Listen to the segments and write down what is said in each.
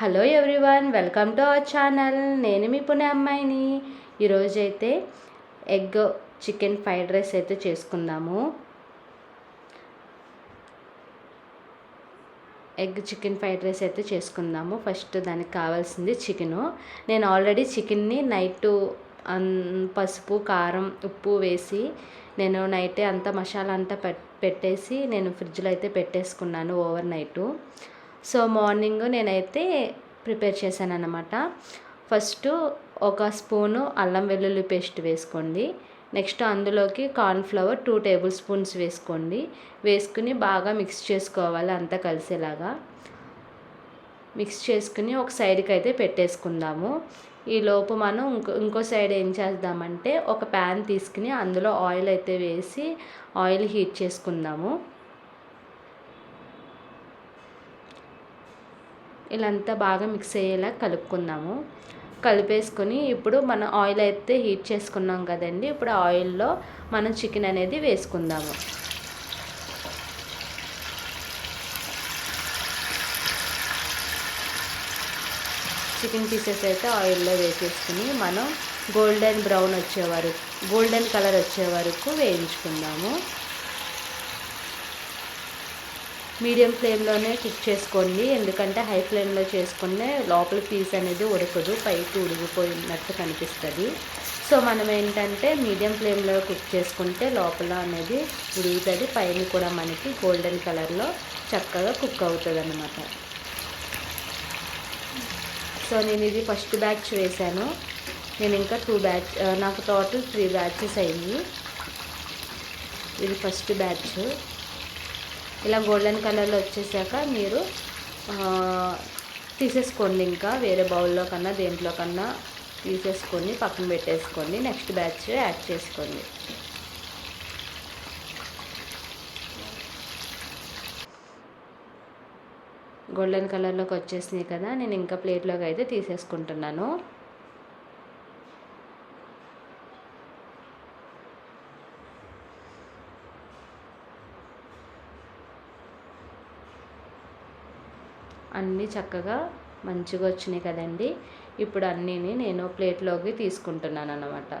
Hello everyone welcome to our channel నేను మీ పుణ్య అమ్మాయిని. ఈరోజైతే ఎగ్ చికెన్ ఫ్రైడ్ రైస్ అయితే చేసుకుందాము. ఎగ్ చికెన్ ఫ్రైడ్ రైస్ అయితే చేసుకుందాము. ఫస్ట్ దానికి కావాల్సింది చికెను. నేను ఆల్రెడీ చికెన్ని నైట్ పసుపు కారం ఉప్పు వేసి నేను నైటే అంతా మసాలా అంతా పెట్టేసి నేను ఫ్రిడ్జ్లో అయితే పెట్టేసుకున్నాను ఓవర్ నైటు. సో మార్నింగ్ నేనైతే ప్రిపేర్ చేశాను అనమాట ఫస్ట్ ఒక స్పూను అల్లం వెల్లుల్లి పేస్ట్ వేసుకోండి. నెక్స్ట్ అందులోకి కార్న్ఫ్లవర్ టూ టేబుల్ స్పూన్స్ వేసుకోండి. వేసుకుని బాగా మిక్స్ చేసుకోవాలి అంతా కలిసేలాగా. మిక్స్ చేసుకుని ఒక సైడ్కి అయితే పెట్టేసుకుందాము. ఈ లోపు మనం ఇంకో ఇంకో సైడ్ ఏం చేద్దామంటే ఒక ప్యాన్ తీసుకుని అందులో ఆయిల్ అయితే వేసి ఆయిల్ హీట్ చేసుకుందాము. ఇలా అంతా బాగా మిక్స్ అయ్యేలా కలుపుకుందాము. కలిపేసుకొని ఇప్పుడు మన ఆయిల్ అయితే హీట్ చేసుకున్నాం కదండి. ఇప్పుడు ఆయిల్లో మనం చికెన్ అనేది వేసుకుందాము. చికెన్ పీసెస్ అయితే ఆయిల్లో వేసేసుకుని మనం గోల్డెన్ బ్రౌన్ వచ్చే వరకు గోల్డెన్ కలర్ వచ్చే వరకు వేయించుకుందాము. మీడియం ఫ్లేమ్లోనే కుక్ చేసుకోండి. ఎందుకంటే హై ఫ్లేమ్లో చేసుకునే లోపల పీస్ అనేది ఉడకదు. పైకి ఉడిగిపోయినట్టు కనిపిస్తుంది. సో మనం ఏంటంటే మీడియం ఫ్లేమ్లో కుక్ చేసుకుంటే లోపల అనేది ఉడుగుతుంది పైన కూడా మనకి గోల్డెన్ కలర్లో చక్కగా కుక్ అవుతుంది అనమాట సో నేను ఇది ఫస్ట్ బ్యాచ్ వేశాను. నేను ఇంకా టూ బ్యాచ్ నాకు టోటల్ త్రీ బ్యాచెస్ అయ్యి. ఇది ఫస్ట్ బ్యాచ్. ఇలా గోల్డెన్ కలర్లో వచ్చేసాక మీరు తీసేసుకోండి ఇంకా వేరే బౌల్లో కన్నా దేంట్లో కన్నా తీసేసుకొని పక్కన పెట్టేసుకోండి నెక్స్ట్ బ్యాచ్ యాడ్ చేసుకోండి. గోల్డెన్ కలర్లోకి వచ్చేసినాయి కదా నేను ఇంకా ప్లేట్లోకి అయితే తీసేసుకుంటున్నాను. అన్నీ చక్కగా మంచిగా వచ్చినాయి కదండి. ఇప్పుడు అన్నీని నేను ప్లేట్లోకి తీసుకుంటున్నాను అన్నమాట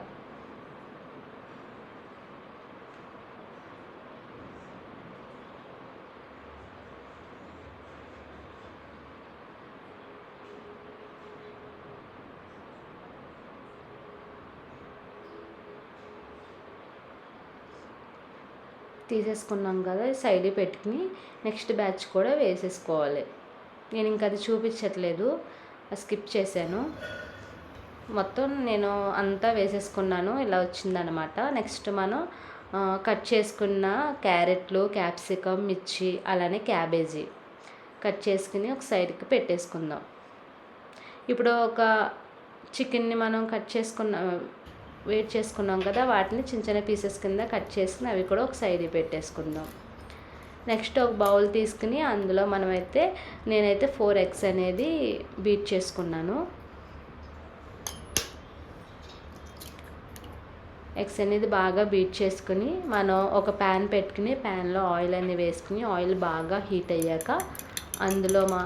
తీసేసుకున్నాం కదా సైడ్ పెట్టుకుని నెక్స్ట్ బ్యాచ్ కూడా వేసేసుకోవాలి. నేను ఇంకా అది చూపించట్లేదు. స్కిప్ చేశాను. మొత్తం నేను అంతా వేసేసుకున్నాను. ఇలా వచ్చిందనమాట నెక్స్ట్ మనం కట్ చేసుకున్న క్యారెట్లు క్యాప్సికమ్ మిర్చి అలానే క్యాబేజీ కట్ చేసుకుని ఒక సైడ్కి పెట్టేసుకుందాం. ఇప్పుడు ఒక చికెన్ని మనం కట్ చేసుకున్న వెయిట్ చేసుకున్నాం కదా వాటిని చిన్న చిన్న పీసెస్ కింద కట్ చేసుకుని అవి కూడా ఒక సైడ్ పెట్టేసుకుందాం. నెక్స్ట్ ఒక బౌల్ తీసుకుని అందులో మనమైతే నేనైతే ఫోర్ ఎగ్స్ అనేది బీట్ చేసుకున్నాను. ఎగ్స్ అనేది బాగా బీట్ చేసుకుని మనం ఒక ప్యాన్ పెట్టుకుని ప్యాన్లో ఆయిల్ అనేది వేసుకుని ఆయిల్ బాగా హీట్ అయ్యాక అందులో మా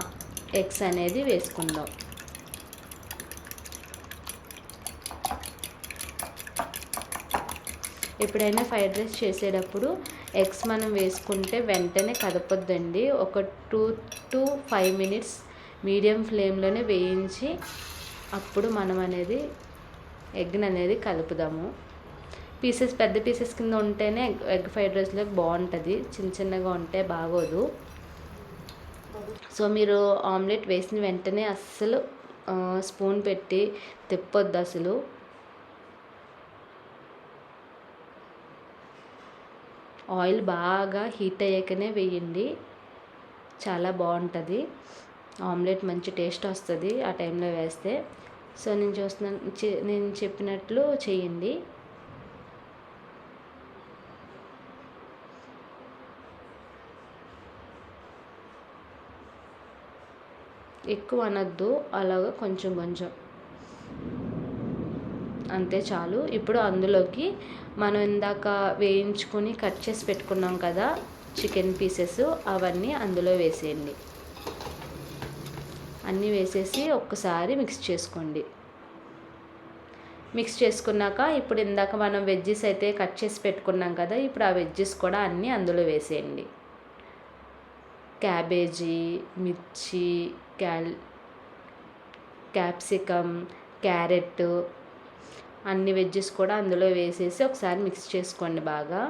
ఎగ్స్ అనేది వేసుకుందాం. ఎప్పుడైనా ఫ్రైడ్ రైస్ చేసేటప్పుడు ఎగ్స్ మనం వేసుకుంటే వెంటనే కదపొద్దండి. ఒక two to five minutes medium ఫ్లేమ్లోనే వేయించి అప్పుడు మనం అనేది ఎగ్ని అనేది కలుపుదాము. పీసెస్ పెద్ద పీసెస్ కింద ఉంటేనే ఎగ్ ఫ్రైడ్ రైస్లో బాగుంటుంది. చిన్న చిన్నగా ఉంటే బాగోదు. సో మీరు ఆమ్లెట్ వేసిన వెంటనే అస్సలు స్పూన్ పెట్టి తిప్పొద్దు అసలు. ఆయిల్ బాగా హీట్ అయ్యాకనే వేయండి. చాలా బాగుంటుంది. ఆమ్లెట్ మంచి టేస్ట్ వస్తుంది ఆ టైంలో వేస్తే. సో నేను చూస్తున్నాను నేను చెప్పినట్లు చేయండి. ఎక్కువ అనద్దు. అలాగా కొంచెం కొంచెం. అంతే చాలు. ఇప్పుడు అందులోకి మనం ఇందాక వేయించుకొని కట్ చేసి పెట్టుకున్నాం కదా చికెన్ పీసెస్ అవన్నీ అందులో వేసేయండి. అన్నీ వేసేసి ఒక్కసారి మిక్స్ చేసుకోండి. మిక్స్ చేసుకున్నాక ఇప్పుడు ఇందాక మనం వెజ్జెస్ అయితే కట్ చేసి పెట్టుకున్నాం కదా ఇప్పుడు ఆ వెజ్జెస్ కూడా అన్నీ అందులో వేసేయండి. క్యాబేజీ మిర్చి క్యాల్ క్యాప్సికమ్ క్యారెట్ అన్ని వెజ్జెస్ కూడా అందులో వేసేసి ఒకసారి మిక్స్ చేసుకోండి బాగా.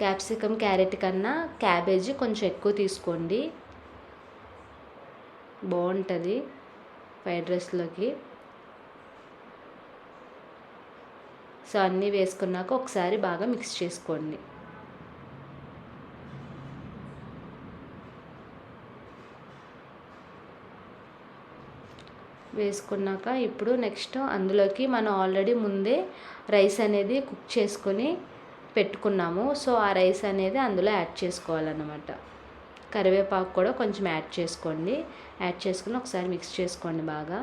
క్యాప్సికమ్ క్యారెట్ కన్నా క్యాబేజీ కొంచెం ఎక్కువ తీసుకోండి. బాగుంటుంది ఫ్రైడ్ రైస్లోకి. సో అన్నీ వేసుకున్నాక ఒకసారి బాగా మిక్స్ చేసుకోండి. వేసుకున్నాక ఇప్పుడు నెక్స్ట్ అందులోకి మనం ఆల్రెడీ ముందే రైస్ అనేది కుక్ చేసుకొని పెట్టుకున్నాము. సో ఆ రైస్ అనేది అందులో యాడ్ చేసుకోవాలన్నమాట. కరివేపాకు కూడా కొంచెం యాడ్ చేసుకోండి. యాడ్ చేసుకుని ఒకసారి మిక్స్ చేసుకోండి బాగా.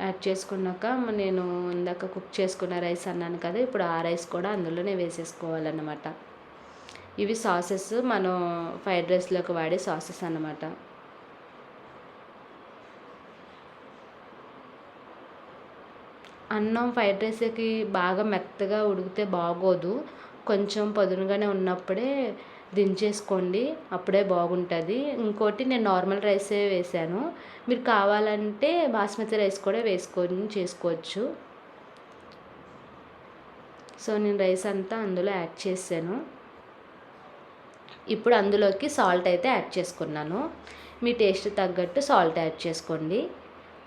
యాడ్ చేసుకున్నాక నేను ఇందాక కుక్ చేసుకున్న రైస్ అన్నాను కదా ఇప్పుడు ఆ రైస్ కూడా అందులోనే వేసేసుకోవాలన్నమాట. ఇవి సాసెస్ మనం ఫ్రైడ్ రైస్లోకి వాడే సాసెస్ అన్నమాట. అన్నం ఫ్రైడ్ రైస్కి బాగా మెత్తగా ఉడికితే బాగోదు. కొంచెం పదునుగానే ఉన్నప్పుడే దించేసుకోండి అప్పుడే బాగుంటుంది. ఇంకోటి నేను నార్మల్ రైసే వేసాను. మీరు కావాలంటే బాస్మతి రైస్ కూడా వేసుకొని చేసుకోవచ్చు. సో నేను రైస్ అంతా అందులో యాడ్ చేశాను. ఇప్పుడు అందులోకి సాల్ట్ అయితే యాడ్ చేసుకున్నాను. మీ టేస్ట్ తగ్గట్టు సాల్ట్ యాడ్ చేసుకోండి.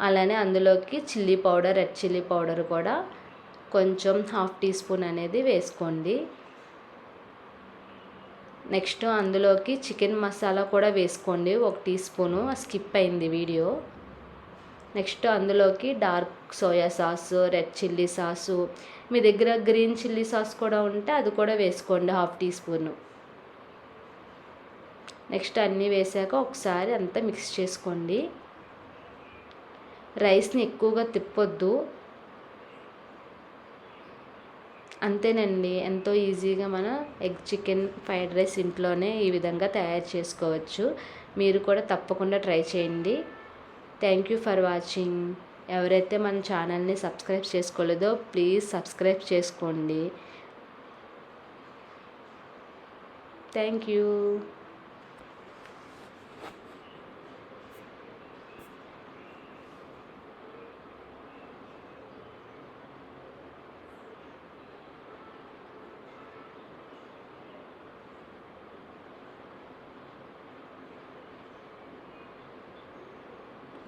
అలానే అందులోకి chilli powder red chilli powder కూడా కొంచెం హాఫ్ టీ స్పూన్ అనేది వేసుకోండి. నెక్స్ట్ అందులోకి చికెన్ మసాలా కూడా వేసుకోండి. ఒక టీ స్పూను. స్కిప్ అయింది వీడియో. నెక్స్ట్ అందులోకి dark soya sauce red chilli sauce. మీ దగ్గర గ్రీన్ చిల్లీ సాస్ కూడా ఉంటే అది కూడా వేసుకోండి హాఫ్ టీ స్పూను. నెక్స్ట్ అన్నీ వేసాక ఒకసారి అంతా మిక్స్ చేసుకోండి. రైస్ని ఎక్కువగా తిప్పొద్దు. అంతేనండి. ఎంతో ఈజీగా మనం ఎగ్ చికెన్ ఫ్రైడ్ రైస్ ఇంట్లోనే ఈ విధంగా తయారు చేసుకోవచ్చు. మీరు కూడా తప్పకుండా ట్రై చేయండి. థ్యాంక్ యూ ఫర్ వాచింగ్ ఎవరైతే మన ఛానల్ని సబ్స్క్రైబ్ చేసుకోలేదో ప్లీజ్ సబ్స్క్రైబ్ చేసుకోండి. Thank you